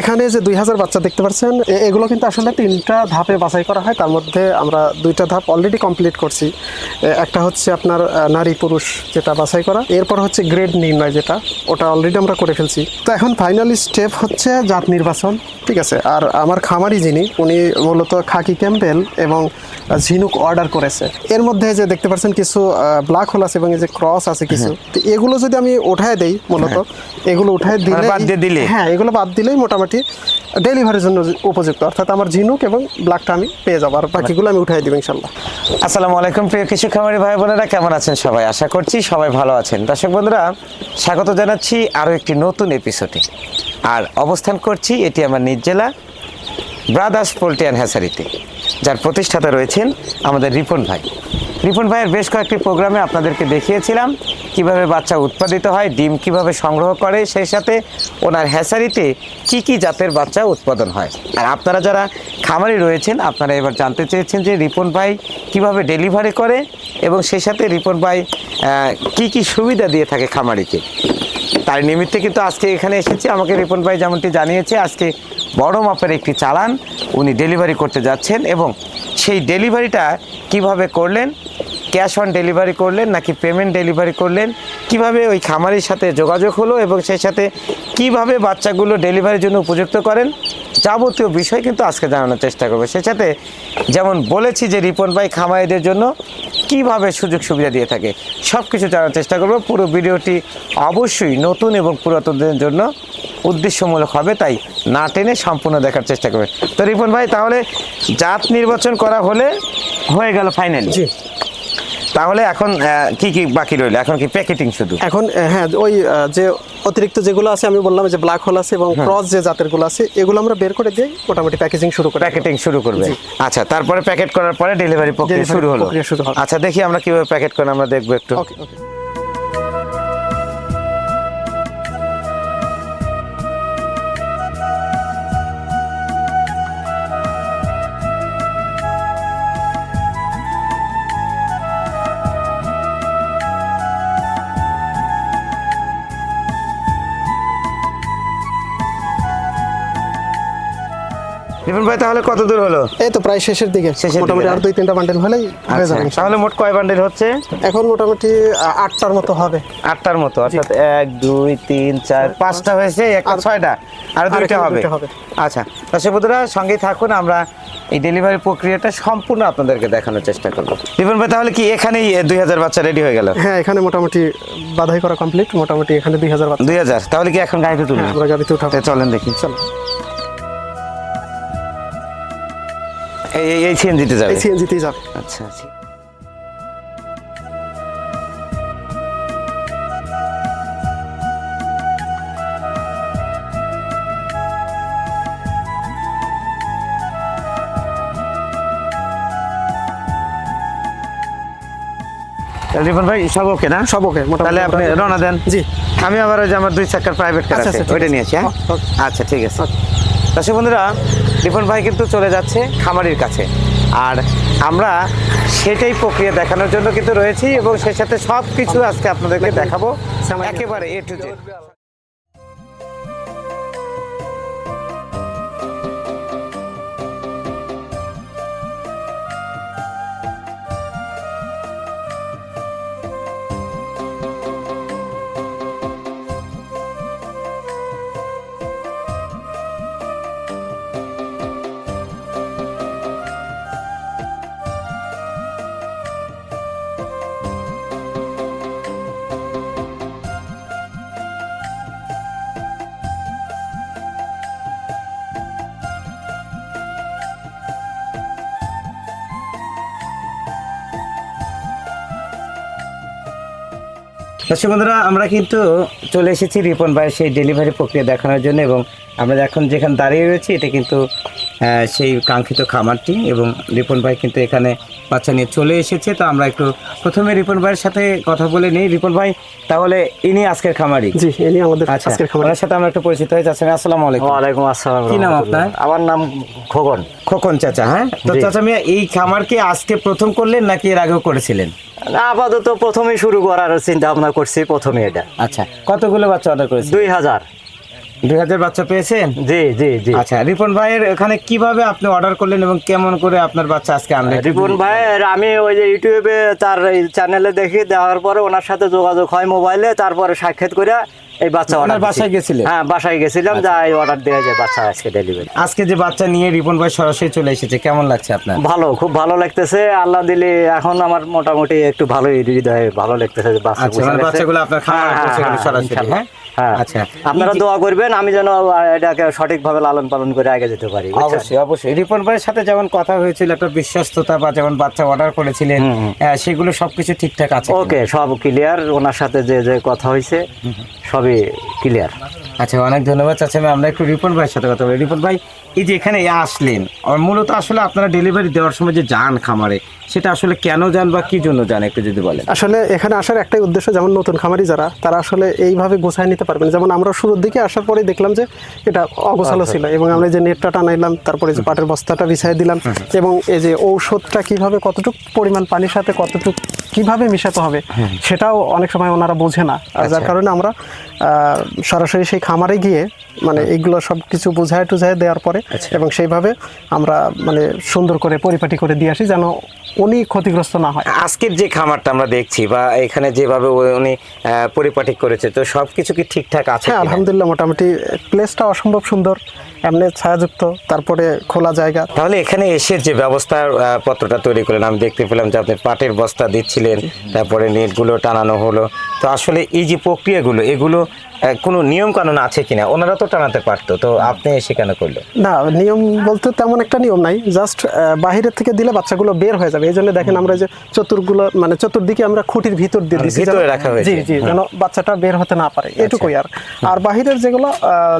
এখানে যে দুই হাজার বাচ্চা দেখতে পাচ্ছেন এগুলো কিন্তু আসলে তিনটা ধাপে বাছাই করা হয়। তার মধ্যে আমরা দুইটা ধাপ অলরেডি কমপ্লিট করছি। একটা হচ্ছে আপনার নারী পুরুষ যেটা বাছাই করা। এরপর হচ্ছে গ্রেড নির্ণয় যেটা ওটা অলরেডি আমরা করে ফেলছি। তো এখন ফাইনাল স্টেপ হচ্ছে জাত নির্বাচন ঠিক আছে? আর আমার খামারি যিনি উনি মূলত খাকি ক্যাম্পেল এবং ঝিনুক অর্ডার করেছে। এর মধ্যে যে দেখতে পাচ্ছেন কিছু ব্ল্যাক হোল আছে এবং এই যে ক্রস আছে কিছু। তো এগুলো যদি আমি উঠায় দেই মূলত এগুলো উঠায় দিলে মানে দিলে? হ্যাঁ এগুলো বাদ দিলেই মোটামুটি ডেলিভারির জন্য উপযুক্ত। অর্থাৎ আমার ঝিনুক এবং ব্ল্যাকটা আমি পেয়ে যাব। আর বাকিগুলো আমি উঠাই দিব ইনশাল্লাহ। আসসালামু আলাইকুম, প্রিয় কৃষি খামারি ভাই বোনেরা কেমন আছেন সবাই? আশা করছি সবাই ভালো আছেন। দর্শক বন্ধুরা, স্বাগত জানাচ্ছি আরও একটি নতুন এপিসোডে আর অবস্থান করছি এটি আমার নিজ জেলা ব্রাদার্স পোল্ট্রি অ্যান্ড হ্যাসারিতে যার প্রতিষ্ঠাতা রয়েছেন আমাদের রিপন ভাই। রিপন ভাইয়ের বেশ কয়েকটি প্রোগ্রামে আপনাদেরকে দেখিয়েছিলাম। কীভাবে বাচ্চা উৎপাদিত হয়, ডিম কীভাবে সংগ্রহ করে, সেই সাথে ওনার হ্যাসারিতে কি কি জাতের বাচ্চা উৎপাদন হয়। আর আপনারা যারা খামারি রয়েছেন, আপনারা এবার জানতে চেয়েছেন যে রিপন ভাই কীভাবে ডেলিভারি করে এবং সেই সাথে রিপন ভাই কি কি সুবিধা দিয়ে থাকে খামারিকে। তার নিমিত্তে কিন্তু আজকে এখানে এসেছি। আমাকে রিপন ভাই যেমনটি জানিয়েছে, আজকে বড় মাপের একটি চালান উনি ডেলিভারি করতে যাচ্ছেন এবং সেই ডেলিভারিটা কীভাবে করলেন ক্যাশ অন ডেলিভারি করলেন নাকি পেমেন্ট ডেলিভারি করলেন? কীভাবে ওই খামারির সাথে যোগাযোগ হলো এবং সেই সাথে কীভাবে বাচ্চাগুলো ডেলিভারির জন্য উপযুক্ত করেন? যাবতীয় বিষয় কিন্তু আজকে জানানোর চেষ্টা করব। সেই সাথে যেমন বলেছি যে রিপন ভাই খামারিদের জন্য কীভাবে সুযোগ সুবিধা দিয়ে থাকে সব কিছু জানার চেষ্টা করব। পুরো ভিডিওটি অবশ্যই নতুন এবং পুরাতনদের জন্য উদ্দেশ্যমূলক হবে, তাই না টেনে সম্পূর্ণ দেখার চেষ্টা করবে। তো রিপন ভাই, তাহলে জাত নির্বাচন করা হলে হয়ে গেল ফাইনাল। তাহলে এখন কি কি বাকি রইল? এখন কি প্যাকেটিং শুধু? এখন হ্যাঁ ওই যে অতিরিক্ত যেগুলো আছে আমি বললাম যে ব্ল্যাক হোল আছে এবং ক্রস যে জাতেরগুলো আছে এগুলো আমরা বের করে দিয়ে মোটামুটি প্যাকেজিং শুরু করে প্যাকেটিং শুরু করবে। আচ্ছা তারপরে প্যাকেট করার পরে ডেলিভারি প্রক্রিয়া শুরু হলো। আচ্ছা দেখি আমরা কীভাবে প্যাকেট করে আমরা দেখব একটু। ওকে ওকে তাহলে কত দূর হলো? এই তো প্রায় শেষের দিকে। মোটামুটি আর দুই তিনটা বান্ডেল হলেই হয়ে আচ্ছা, যাবে। তাহলে মোট কয় বান্ডেল হচ্ছে? এখন মোটামুটি আটটার মতো হবে। আটটার মতো অর্থাৎ এক দুই তিন চার পাঁচটা হয়েছে একটা আর- ছয়টা? আর দুইটা হবে? আচ্ছা দর্শক বন্ধুরা সঙ্গেই থাকুন আমরা এই ডেলিভারি প্রক্রিয়াটা সম্পূর্ণ আপনাদেরকে দেখানোর চেষ্টা করব। রিপন ভাই তাহলে কি এখানেই দুই হাজার বাচ্চা রেডি হয়ে গেল? হ্যাঁ এখানে মোটামুটি বাধাই করা কমপ্লিট মোটামুটি এখানে দুই হাজার দুই হাজার তাহলে কি এখন গাড়িতে তুলবেন আমরা গাড়িতে উঠাতে চলেন দেখি। চলো। এই সিএনজিতে যাবে? সিএনজিতেই যাবে। আচ্ছা আচ্ছা। রিপন ভাই সব ওকে না? সব ওকে তাহলে আপনি রওনা দেন। জি। আমি আবার ওই যে আমার দুই চাকার প্রাইভেট কার আচ্ছা, আছে আচ্ছা, ওইটা নিয়েছি হ্যাঁ? আচ্ছা ঠিক আছে। দর্শক বন্ধুরা রিপন ভাই কিন্তু চলে যাচ্ছে খামারির কাছে। আর আমরা সেটাই প্রক্রিয়া দেখানোর জন্য কিন্তু রয়েছি এবং সেই সাথে সব কিছু আজকে আপনাদেরকে দেখাবো। একেবারে এ টু জেড দর্শক বন্ধুরা, আমরা কিন্তু চলে এসেছি রিপন ভাইয়ের সেই ডেলিভারি প্রক্রিয়া দেখানোর জন্য এবং আমরা এখন যেখানে দাঁড়িয়ে রয়েছি, এটা কিন্তু সেই কাঙ্ক্ষিত খামারটি এবং রিপন ভাই কিন্তু এখানে বাচ্চা নিয়ে চলে এসেছে। তো আমরা একটু প্রথমে রিপন ভাইয়ের সাথে কথা বলে নিই। রিপন ভাই তাহলে ইনি আজকের খামারি? জি এনি আমাদের আচ্ছা আজকের খাবার ওনার সাথে আমরা একটু পরিচিত হয়ে যাচ্ছি। আসসালামু আলাইকুম। ওয়ালাইকুম আসসালাম কি নাম আপনার? আমার নাম খোকন। খোকন চাচা হ্যাঁ? তো চাচা মিয়া এই খামারকে আজকে প্রথম করলেন নাকি এর আগেও করেছিলেন? আপাতত প্রথমে শুরু করার চিন্তা ভাবনা করছি প্রথমে এটা। আচ্ছা কতগুলো বাচ্চা অর্ডার করেছেন দুই হাজার। দুই হাজার বাচ্চা পেয়েছেন? জি জি জি। আচ্ছা রিপন ভাইয়ের এখানে কীভাবে আপনি অর্ডার করলেন এবং কেমন করে আপনার বাচ্চা আজকে আনলেন রিপন ভাইয়ের আমি ওই যে ইউটিউবে তার চ্যানেলে দেখি দেওয়ার পরে ওনার সাথে যোগাযোগ হয় মোবাইলে তারপরে সাক্ষাৎ করে এই বাচ্চা দিছি। বাসায় গেছিলেন? হ্যাঁ বাসায় গেছিলাম যাই অর্ডার দেওয়া যায় বাচ্চা আজকে ডেলিভারি আজকে যে বাচ্চা নিয়ে রিপন ভাই সরাসরি চলে এসেছে কেমন লাগছে আপনার? ভালো খুব ভালো লাগতেছে। আল্লাহ দিলে এখন আমার মোটামুটি একটু ভালোই হৃদয়ে ভালো লাগতেছে বাচ্চা আচ্ছা মানে বাচ্চাগুলো আপনার খামারে পৌঁছে গেল সরাসরি হ্যাঁ হ্যাঁ। আচ্ছা। আপনারা দোয়া করবেন আমি যেন এটাকে সঠিকভাবে লালন পালন করে আগে যেতে পারি অবশ্যই অবশ্যই। রিপন ভাইয়ের সাথে যেমন কথা হয়েছিল একটা বিশ্বস্ততা বা যেমন বাচ্চা অর্ডার করেছিলেন সেগুলো সবকিছু ঠিকঠাক আছে ওকে সব ক্লিয়ার ওনার সাথে যে যে কথা হয়েছে সবই ক্লিয়ার আচ্ছা অনেক ধন্যবাদ চাচা আমি আমরা একটু রিপন ভাইয়ের সাথে কথা বলি। রিপন ভাই এই যে এখানে আসলেন মূলত আসলে আপনারা ডেলিভারি দেওয়ার সময় যে যান খামারে সেটা আসলে কেন যান বা কি জন্য যান একটু যদি বলেন। আসলে এখানে আসার একটাই উদ্দেশ্য যেমন নতুন খামারি যারা তারা আসলে এইভাবে গোছায় নিতে পারবেন যেমন আমরা শুরুর দিকে আসার পরে দেখলাম যে এটা অগোছালো ছিল এবং আমরা যে নেটটা টানাইলাম তারপরে যে পাটের বস্তাটা বিছাই দিলাম এবং এই যে ঔষধটা কীভাবে কতটুকু পরিমাণ পানির সাথে কতটুকু কীভাবে মিশাতে হবে সেটাও অনেক সময় ওনারা বোঝে না। আর যার কারণে আমরা সরাসরি সেই খামারে গিয়ে মানে এইগুলো সব কিছু বোঝায় টুঝায় দেওয়ার পরে এবং সেইভাবে আমরা মানে সুন্দর করে পরিপাটি করে দিয়ে আসি যেন উনি ক্ষতিগ্রস্ত না হয়। আজকের যে খামারটা আমরা দেখছি বা এখানে যেভাবে উনি পরিপাটি করেছে তো সবকিছু কি ঠিকঠাক আছে হ্যাঁ আলহামদুলিল্লাহ মোটামুটি প্লেসটা অসম্ভব সুন্দর। এমনি ছায়াযুক্ত তারপরে খোলা জায়গা। তাহলে এখানে এসে যে ব্যবস্থার আহ, পত্রটা তৈরি করলেন আমি দেখতে পেলাম যে আপনি পাটের বস্তা দিচ্ছিলেন তারপরে নেটগুলো টানানো হলো। তো আসলে এই যে প্রক্রিয়াগুলো এগুলো কোনো নিয়ম কানুন আছে কিনা? ওনারা তো টানাতে পারতো তো আপনি এসে কেন করল না নিয়ম বলতে তেমন একটা নিয়ম নাই। জাস্ট বাহিরের থেকে দিলে বাচ্চাগুলো বের হয়ে যাবে। এই জন্য দেখেন আমরা যে চতুর্গুলো মানে চতুর্দিকে আমরা খুঁটির ভিতর দিয়ে দিচ্ছি রাখা হয়েছে। জি জি যেন বাচ্চাটা বের হতে না পারে। এটুকুই আর। আর বাহিরের যেগুলো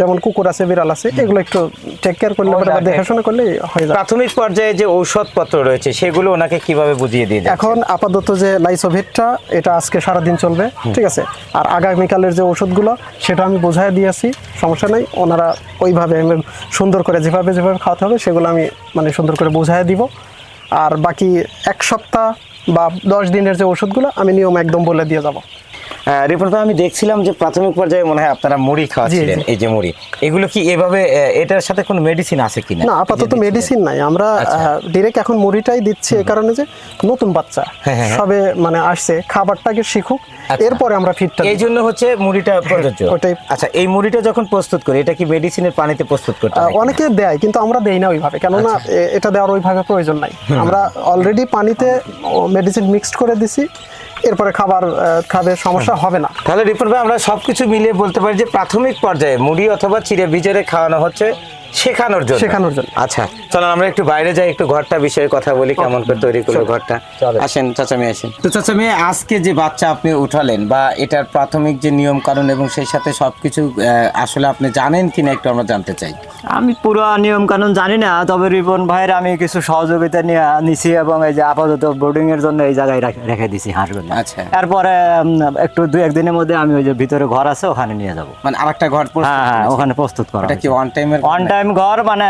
যেমন কুকুর আছে বিড়াল আছে এগুলো একটু টেক কেয়ার করলে বা দেখাশোনা করলে হয়ে যাবে। প্রাথমিক পর্যায়ে যে ঔষধপত্র রয়েছে সেগুলো ওনাকে কীভাবে বুঝিয়ে দিয়ে এখন আপাতত যে লাইসোভেটটা এটা আজকে সারাদিন চলবে ঠিক আছে? আর আগামীকালের যে ওষুধগুলো সেটা আমি বোঝায় দিয়েছি সমস্যা নাই ওনারা ওইভাবে সুন্দর করে যেভাবে যেভাবে খাওয়াতে হবে সেগুলো আমি মানে সুন্দর করে বোঝায় দিব। আর বাকি এক সপ্তাহ বা দশ দিনের যে ওষুধগুলো আমি নিয়ম একদম বলে দিয়ে যাব। রিপোর্ট আমি দেখছিলাম যে প্রাথমিক পর্যায়ে মনে হয় আপনারা মুড়ি খাওয়াচ্ছিলেন এই যে মুড়ি। এগুলো কি এভাবে এটার সাথে কোনো মেডিসিন আছে কিনা? না আপাতত মেডিসিন নাই। আমরা ডিরেক্ট এখন মুড়িটাই দিচ্ছি এই কারণে যে নতুন বাচ্চা হ্যাঁ, হ্যাঁ। সবে মানে আসছে খাবারটাকে শিখুক আচ্ছা। এরপরে আমরা ফিটটা এই জন্য হচ্ছে মুড়িটা প্রযোজ্য। ওটাই। আচ্ছা এই মুড়িটা যখন প্রস্তুত করি এটা কি মেডিসিনের পানিতে প্রস্তুত করতে অনেকে দেয় কিন্তু আমরা দেই না ওইভাবে। কেননা আচ্ছা। এটা দেওয়ার ওইভাবে প্রয়োজন নাই। আমরা অলরেডি পানিতে মেডিসিন মিক্সড করে দিছি। এরপরে খাবার খাবে সমস্যা হবে না। তাহলে রিপোর্ট ভাই আমরা সবকিছু মিলিয়ে বলতে পারি যে প্রাথমিক পর্যায়ে মুড়ি অথবা চিড়ে ভিজরে খাওয়ানো হচ্ছে শেখানোর জন্য। শেখানোর জন্য। আচ্ছা। চলো আমরা একটু বাইরে যাই একটু ঘরটা বিষয়ে কথা বলি কেমন করে তৈরি করল ঘরটা। আসেন চাচা মেয়ে আসেন। তো চাচা মেয়ে আজকে যে বাচ্চা আপনি উঠালেন বা এটার প্রাথমিক যে নিয়ম কানুন এবং সেই সাথে সবকিছু আসলে আপনি জানেন কিনা একটু আমরা জানতে চাই। আমি পুরো নিয়ম কানুন জানি না তবে রিপন ভাইয়ের আমি কিছু সহযোগিতা নিয়ে নিছি এবং এই যে আপাতত বোর্ডিং এর জন্য এই জায়গায় রাখ- রেখে দিছি হাঁসগুলো। আচ্ছা। এরপরে উম, একটু দুই একদিনের মধ্যে আমি ওই যে ভিতরে ঘর আছে ওখানে নিয়ে যাব। মানে আরেকটা ঘর প্রস্তুত হ্যাঁ হ্যাঁ ওখানে প্রস্তুত করা এটা কি ওয়ান টাইমের অন টাইম ঘর মানে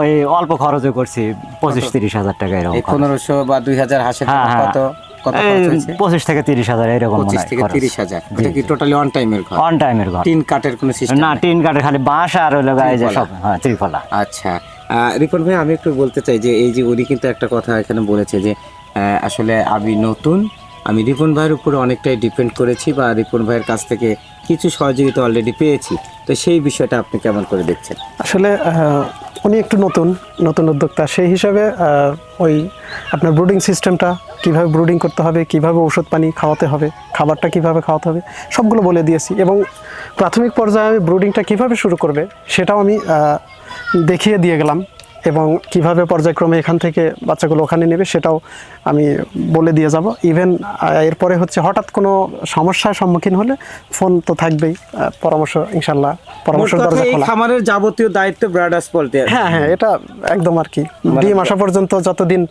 ওই অল্প খরচে করছি পঁচিশ তিরিশ হাজার টাকা এরকম পনেরোশো বা দুই হাজার হাঁসের হ্যাঁ হ্যাঁ। কত হয়েছে? পঁচিশ থেকে তিরিশ হাজার এরকম পঁচিশ থেকে তিরিশ হাজার। কি টোটালি অন টাইমের ঘর? অন টাইমের ঘর। তিন কাঠের কোনো সিস্টেম না টিন কাঠের খালি বাঁশ আর হলো গায়ে যে সব হ্যাঁ ত্রিফলা আচ্ছা। রিপন ভাই আমি একটু বলতে চাই যে এই যে উনি কিন্তু একটা কথা এখানে বলেছে যে আসলে আমি নতুন আমি রিপন ভাইয়ের উপরে অনেকটাই ডিপেন্ড করেছি বা রিপন ভাইয়ের কাছ থেকে কিছু সহযোগিতা অলরেডি পেয়েছি। তো সেই বিষয়টা আপনি কেমন করে দেখছেন? আসলে উনি একটু নতুন নতুন উদ্যোক্তা। সেই হিসাবে ওই আপনার ব্রুডিং সিস্টেমটা কীভাবে ব্রুডিং করতে হবে, কীভাবে ওষুধ পানি খাওয়াতে হবে, খাবারটা কীভাবে খাওয়াতে হবে, সবগুলো বলে দিয়েছি। এবং প্রাথমিক পর্যায়ে আমি ব্রুডিংটা কীভাবে শুরু করবে, সেটাও আমি দেখিয়ে দিয়ে গেলাম। এবং কীভাবে পর্যায়ক্রমে এখান থেকে বাচ্চাগুলো ওখানে নেবে সেটাও আমি বলে দিয়ে যাব। ইভেন এরপরে হচ্ছে হঠাৎ কোনো সমস্যার সম্মুখীন হলে ফোন তো থাকবেই। পরামর্শ ইনশাল্লাহ পরামর্শ দরজা খোলা। খামারের যাবতীয় দায়িত্ব ব্রাডার্স বলতে হ্যাঁ হ্যাঁ এটা একদম আর কি। ডিম আসা পর্যন্ত যতদিন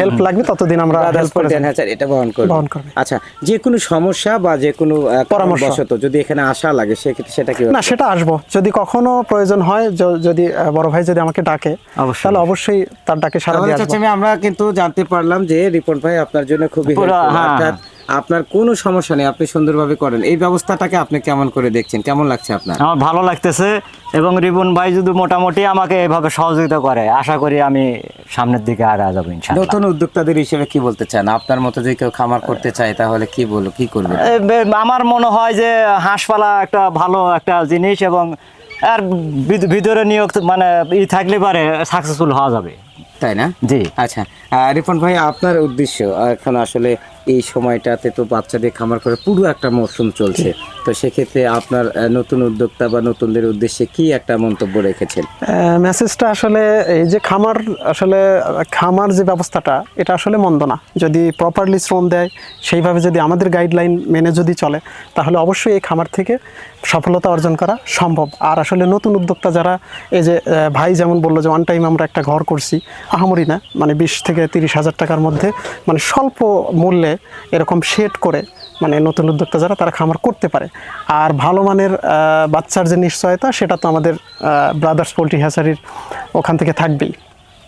হেল্প লাগবে ততদিন আমরা হেল্প করে হ্যাঁ এটা বহন করবে। বহন করবে। আচ্ছা যে কোনো সমস্যা বা যে কোনো পরামর্শ। কারণবশত যদি এখানে আসা লাগে সেক্ষেত্রে সেটা কি না সেটা আসব। যদি কখনো প্রয়োজন হয় যদি বড় ভাই যদি আমাকে ডাকে। তাহলে অবশ্যই তার ডাকে সারা দিয়ে আসব। আমরা কিন্তু জানতে পারলাম যে রিপন ভাই আপনার জন্য খুবই হ্যাঁ, অর্থাৎ আপনার কোনো সমস্যা নেই আপনি সুন্দরভাবে করেন। এই ব্যবস্থাটাকে আপনি কেমন করে দেখছেন? কেমন লাগছে আপনার? আমার ভালো লাগতেছে এবং রিপন ভাই যদি মোটামুটি আমাকে এভাবে সহযোগিতা করে আশা করি আমি সামনের দিকে আগা যাব ইনশাআল্লাহ। নতুন উদ্যোক্তাদের হিসেবে কি বলতে চান? আপনার মতো যদি কেউ খামার করতে চায় তাহলে কি বলব কি করবে আমার মনে হয় যে হাঁসপালা একটা ভালো একটা জিনিস এবং আর ভিত- ভিতরে নিয়োগ মানে ই থাকলে পারে সাকসেসফুল হওয়া যাবে। তাই না? জি। আচ্ছা। রিপন ভাই আপনার উদ্দেশ্য এখন আসলে এই সময়টাতে তো বাচ্চাদের খামার করে পুরো একটা মৌসুম চলছে। তো সেক্ষেত্রে আপনার নতুন উদ্যোক্তা বা নতুনদের উদ্দেশ্যে কি একটা মন্তব্য রেখেছেন? মেসেজটা আসলে এই যে খামার, আসলে খামার যে ব্যবস্থাটা, এটা আসলে মন্দ না। যদি প্রপারলি শ্রম দেয়, সেইভাবে যদি আমাদের গাইডলাইন মেনে যদি চলে, তাহলে অবশ্যই এই খামার থেকে সফলতা অর্জন করা সম্ভব। আর আসলে নতুন উদ্যোক্তা যারা, এই যে ভাই যেমন বলল যে ওয়ান টাইম আমরা একটা ঘর করছি, আহামরি না মানে বিশ থেকে তিরিশ হাজার টাকার মধ্যে মানে স্বল্প মূল্যে এরকম শেড করে মানে নতুন উদ্যোক্তা যারা তারা খামার করতে পারে। আর ভালো মানের বাচ্চার যে নিশ্চয়তা সেটা তো আমাদের ব্রাদার্স পোলট্রি হ্যাচারির ওখান থেকে থাকবেই।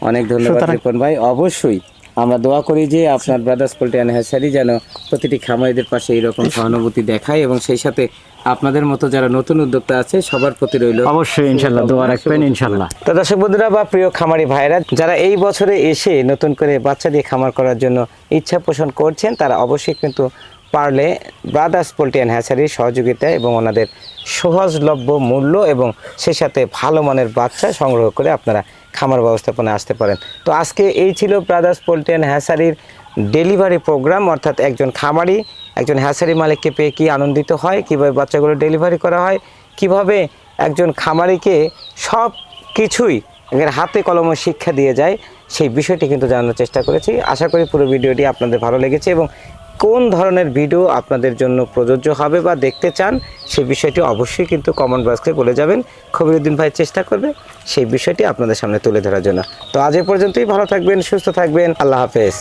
অনেক ধন্যবাদ ভাই। অবশ্যই আমরা দোয়া করি যে আপনার ব্রাদার্স পোল্ট্রি অ্যান্ড হ্যাচারি যেন প্রতিটি খামারিদের পাশে এইরকম সহানুভূতি দেখায় এবং সেই সাথে আপনাদের মতো যারা নতুন উদ্যোক্তা আছে সবার প্রতি রইল অবশ্যই ইনশাল্লাহ দোয়া রাখবেন ইনশাল্লাহ। তো দর্শক বন্ধুরা বা প্রিয় খামারি ভাইরা যারা এই বছরে এসে নতুন করে বাচ্চা দিয়ে খামার করার জন্য ইচ্ছা পোষণ করছেন তারা অবশ্যই কিন্তু পারলে ব্রাদার্স পোল্ট্রি অ্যান্ড হ্যাচারির সহযোগিতায় এবং ওনাদের সহজলভ্য মূল্য এবং সেই সাথে ভালো মানের বাচ্চা সংগ্রহ করে আপনারা খামার ব্যবস্থাপনায় আসতে পারেন। তো আজকে এই ছিল ব্রাদার্স পোল্ট্রি অ্যান্ড হ্যাচারির ডেলিভারি প্রোগ্রাম অর্থাৎ একজন খামারি একজন হ্যাসারি মালিককে পেয়ে কি আনন্দিত হয়? কীভাবে বাচ্চাগুলো ডেলিভারি করা হয়? কীভাবে একজন খামারিকে সব কিছুই এর হাতে কলমে শিক্ষা দিয়ে যায়? সেই বিষয়টি কিন্তু জানানোর চেষ্টা করেছি। আশা করি পুরো ভিডিওটি আপনাদের ভালো লেগেছে এবং কোন ধরনের ভিডিও আপনাদের জন্য প্রযোজ্য হবে বা দেখতে চান সেই বিষয়টি অবশ্যই কিন্তু কমেন্ট বক্সে বলে যাবেন। খবিরুদ্দিন ভাই চেষ্টা করবে সেই বিষয়টি আপনাদের সামনে তুলে ধরার জন্য। তো আজ এ পর্যন্তই। ভালো থাকবেন, সুস্থ থাকবেন। আল্লাহ হাফেজ।